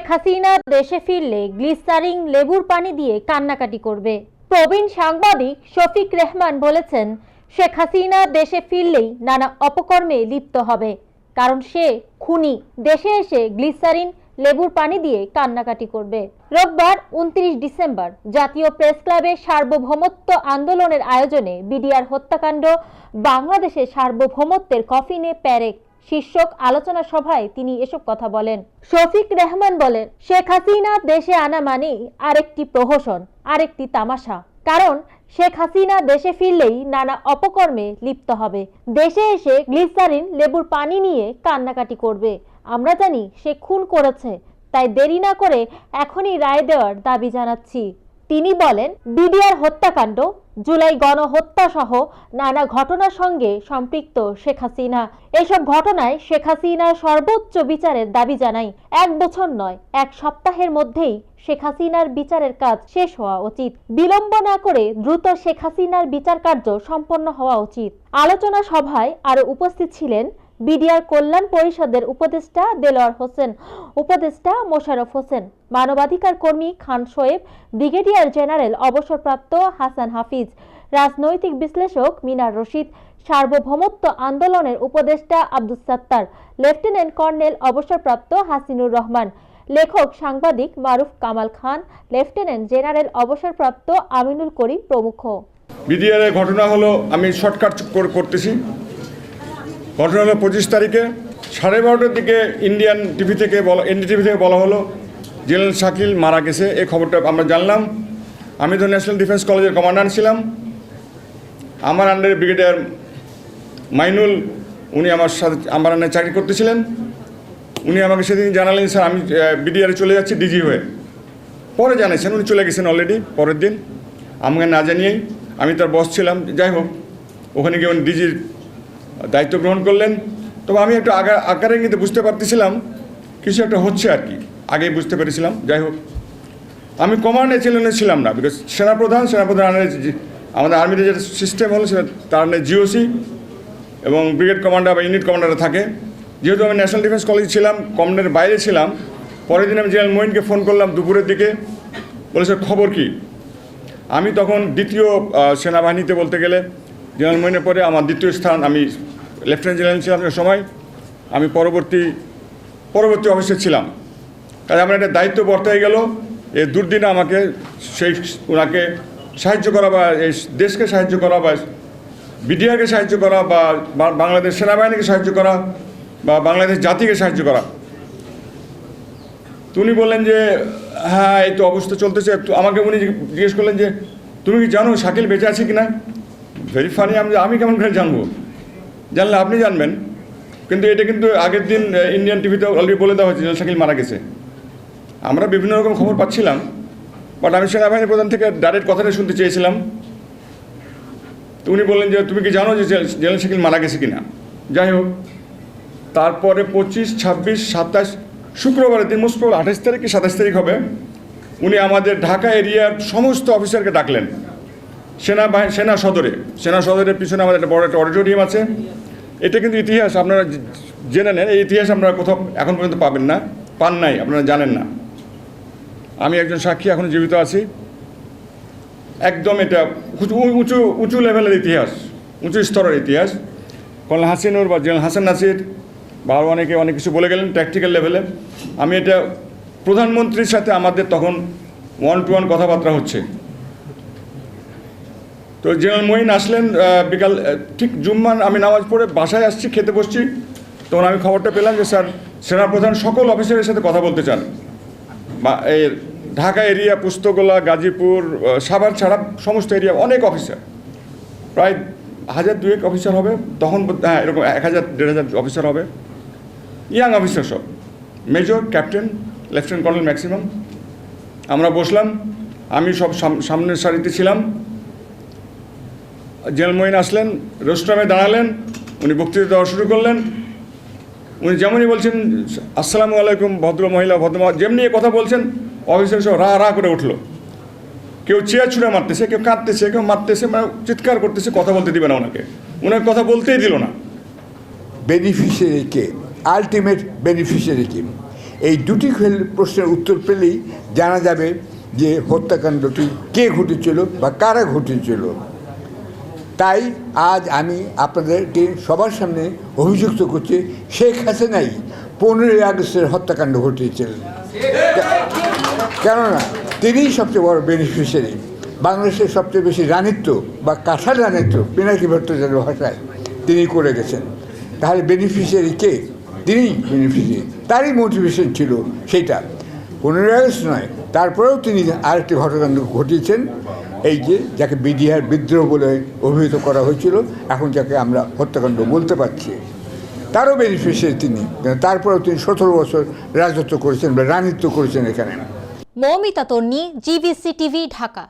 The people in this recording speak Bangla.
শেখ হাসিনা দেশে ফিরলে গ্লিসারিং লেবুর পানি দিয়ে কান্নাকাটি করবে। প্রবীণ সাংবাদিক শফিক রেহমান বলেছেন, শেখ হাসিনা দেশে ফিরলেই নানা অপকর্মে লিপ্ত হবে, কারণ সে খুনি। দেশে এসে গ্লিসারিন লেবুর পানি দিয়ে কান্নাকাটি করবে। রোববার উনত্রিশ ডিসেম্বর জাতীয় প্রেস ক্লাবে সার্বভৌমত্ব আন্দোলনের আয়োজনে বিডিআর হত্যাকাণ্ড বাংলাদেশের সার্বভৌমত্বের কফিনে প্যারেক শীর্ষক আলোচনা সভায় তিনি এসব কথা বলেন। শফিক রেহমান বলেন, শেখ হাসিনা দেশে আনা মানেই আরেকটি প্রহসন, আরেকটি তামাশা। কারণ শেখ হাসিনা দেশে ফিরলেই নানা অপকর্মে লিপ্ত হবে। দেশে এসে গ্লিসারিন, লেবুর পানি নিয়ে কান্নাকাটি করবে। আমরা জানি সে খুন করেছে, তাই দেরি না করে এখনই রায় দেওয়ার দাবি জানাচ্ছি। তিনি বলেন, বিডিআর হত্যাকাণ্ড জুলাই গণহত্যা সহ নানা ঘটনার সঙ্গে সম্পৃক্ত শেখ হাসিনা। এসব ঘটনায় শেখ হাসিনা সর্বোচ্চ বিচারের দাবি জানাই। এক বছর নয়, এক সপ্তাহের মধ্যেই শেখ হাসিনার বিচারের কাজ শেষ হওয়া উচিত। বিলম্ব না করে দ্রুত শেখ হাসিনার বিচার কার্য সম্পন্ন হওয়া উচিত। আলোচনা সভায় আরও উপস্থিত ছিলেন বিডিআর কল্যাণ পরিষদের উপদেষ্টা দেলোয়ার হোসেন, উপদেষ্টা মোশারফ হোসেন, মানবাধিকার কর্মী খান শোয়েব, ব্রিগেডিয়ার জেনারেল অবসরপ্রাপ্ত হাসান হাফিজ, রাজনৈতিক বিশ্লেষক মিনার রশিদ, সার্বভৌমত্ব আন্দোলনের উপদেষ্টা আব্দুস সাত্তার, লেফটেন্যান্ট কর্নেল অবসরপ্রাপ্ত হাসিনুর রহমান, লেখক সাংবাদিক মারুফ কামাল খান, লেফটেন্যান্ট জেনারেল অবসরপ্রাপ্ত আমিনুল করিম প্রমুখ। বিডিআর ঘটনা হলো আমি শর্টকাট করতেছি। ঘটনা হলো পঁচিশ তারিখে সাড়ে বারোটার দিকে ইন্ডিয়ান টিভি থেকে বলা এনডিটিভি থেকে বলা হলো, জেনারেল শাকিল মারা গেছে, এই খবরটা আমরা জানলাম। আমি তো ন্যাশনাল ডিফেন্স কলেজের কমান্ডার ছিলাম। আমার আন্ডারে ব্রিগেডিয়ার মাইনুল, উনি আমার সাথে, আমার আন্ডারে চাকরি করতেছিলেন। উনি আমাকে সেদিন জানালেন, স্যার, আমি বিডিআরে চলে যাচ্ছি ডিজি হয়ে। পরে জানিয়েছেন উনি চলে গেছেন অলরেডি পরের দিন। আমাকে না জানিয়েই আমি তার বস ছিলাম। যাই হোক, ওখানে গিয়ে উনি ডিজির দায়িত্ব গ্রহণ করলেন। তবে আমি একটু আগা, আকারে কিন্তু বুঝতে পারতেছিলাম, কিছু একটা হচ্ছে আর কি। আগেই বুঝতে পেরেছিলাম, যাই হোক। আমি কমান্ডে চ্যানেলে ছিলাম না বিকজ সেনাপ্রধান সেনাপ্রধান আমাদের আর্মিতে যেটা সিস্টেম হলো, সেটা তার আন্ডারে জিওসি এবং ব্রিগেড কমান্ডার বা ইউনিট কমান্ডার থাকে। যেহেতু আমি ন্যাশনাল ডিফেন্স কলেজ ছিলাম কমান্ডের বাইরে ছিলাম, পরের দিন আমি জেনারেল মোইনকে ফোন করলাম দুপুরের দিকে। বলে খবর কী? আমি তখন দ্বিতীয় সেনাবাহিনীতে বলতে গেলে জেনারেল পরে আমার দ্বিতীয় স্থান আমি লেফটেন্যান্ট জেনারেল ছিলাম সময়। আমি পরবর্তী পরবর্তী অফিসে ছিলাম। কাজে আমার একটা দায়িত্ব বর্তায় গেল এই দুর্দিনে আমাকে সেই ওনাকে সাহায্য করা বা এই দেশকে সাহায্য করা বা বিডিআরকে সাহায্য করা বা বাংলাদেশ সেনাবাহিনীকে সাহায্য করা বা বাংলাদেশ জাতিকে সাহায্য করা। উনি বললেন যে হ্যাঁ এই তো অবস্থা চলতেছে। আমাকে উনি জিজ্ঞেস করলেন যে, তুমি কি জানো শাকিল বেঁচে আছে কি না ভেরি ফানি আমি আমি কেমন করে জানব? জানলে আপনি জানবেন। কিন্তু এটা কিন্তু আগের দিন ইন্ডিয়ান টিভিতে অলরেডি বলে দেওয়া হয়েছে শাকিল মারা গেছে। আমরা বিভিন্ন রকম খবর পাচ্ছিলাম বাট আমি সেনাবাহিনী প্রধান থেকে ডাইরেক্ট কথাটা শুনতে চেয়েছিলাম। তো উনি বললেন যে, তুমি কি জানো যে জেনারেল শাকিল মারা গেছে কিনা? যাই হোক, তারপরে পঁচিশ, ছাব্বিশ, সাতাশ, শুক্রবারের দিন প্রবল আঠাশ তারিখ কি সাতাশ তারিখ হবে, উনি আমাদের ঢাকা এরিয়ার সমস্ত অফিসারকে ডাকলেন। সেনা সেনা সদরে, সেনা সদরের পিছনে আমাদের একটা বড় একটা অডিটোরিয়াম আছে। এটা কিন্তু ইতিহাস, আপনারা জেনে নেন, এই ইতিহাস আপনারা কোথাও এখন পর্যন্ত পাবেন না, পান নাই, আপনারা জানেন না। আমি একজন সাক্ষী, এখন জীবিত আছি। একদম এটা উঁচু উঁচু লেভেলের ইতিহাস, উঁচু স্তরের ইতিহাস। কর্নেল হাসিনুর বা জেনারেল হাসান নাসির বা আরও অনেকে অনেক কিছু বলে গেলেন ট্যাকটিক্যাল লেভেলে আমি এটা প্রধানমন্ত্রীর সাথে আমাদের তখন ওয়ান টু ওয়ান কথাবার্তা হচ্ছে। তো জেনারেল মহিন আসলেন বিকাল ঠিক জুম্মান আমি নামাজ পড়ে বাসায় আসছি, খেতে বসছি, তখন আমি খবরটা পেলাম যে স্যার, সেনাপ্রধান সকল অফিসারের সাথে কথা বলতে চান। বা এই ঢাকা এরিয়া, পুস্তকলা, গাজীপুর সাভার ছাড়া সমস্ত এরিয়া, অনেক অফিসার। প্রায় হাজার দুয়েক অফিসার হবে, তখন হ্যাঁ এরকম এক হাজার, দেড় হাজার অফিসার হবে। ইয়াং অফিসার সব। Major, captain, lieutenant colonel maximum. আমরা বসলাম, আমি সব সাম- সামনের সারিতে ছিলাম। জেনারেল মহিন আসলেন, রোস্ট্রামে দাঁড়ালেন, উনি বক্তৃতা দেওয়া শুরু করলেন। উনি যেমনই বলছেন, আসসালামু আলাইকুম, ভদ্র মহিলা, ভদ্র মা-" যেমনি কথা বলছেন, অফিসার সব রা রা করে উঠল। কেউ চেয়ার ছুঁড়ে মারতেছে, কেউ কাঁদতেছে, কেউ মারতেছে মানে চিৎকার করতেছে, কথা বলতে দিবে না ওনাকে। ওনার কথা বলতেই দিল না। বেনিফিশিয়ারি কে? আলটিমেট বেনিফিশিয়ারি কে? এই দুটি প্রশ্নের উত্তর পেলেই জানা যাবে যে হত্যাকাণ্ডটি কে ঘটেছিল বা কারা ঘটেছিল তাই আজ আমি আপনাদেরকে সবার সামনে অভিযুক্ত করছি, শেখ হাসিনাই পনেরোই আগস্টের হত্যাকাণ্ড ঘটিয়েছিলেন। কেননা তিনিই সবচেয়ে বড় বেনিফিশিয়ারি বাংলাদেশের সবচেয়ে বেশি রানিত্ব বা কাঁঠাল রানিত্ব পিনাকি ভট্টাচার্য ভাষায় তিনি করে গেছেন। তাহলে বেনিফিশিয়ারি কে? তিনি বেনিফিশিয়ারি তারই মোটিভেশন ছিল সেইটা পনেরোই আগস্ট নয়, তারপরেও তিনি আরেকটি ঘটনাকাণ্ড ঘটিয়েছেন। এই যে যাকে বিডিআর বিদ্রোহ বলে অভিহিত করা হয়েছিল, এখন যাকে আমরা হত্যাকাণ্ড বলতে পারছি। তারও বেনিফিশিয়ারি তিনি। তারপরেও তিনি সতেরো বছর রাজত্ব করেছেন বা রানিত্ব করেছেন এখানে। Moumita Tarni GBC TV Dhaka.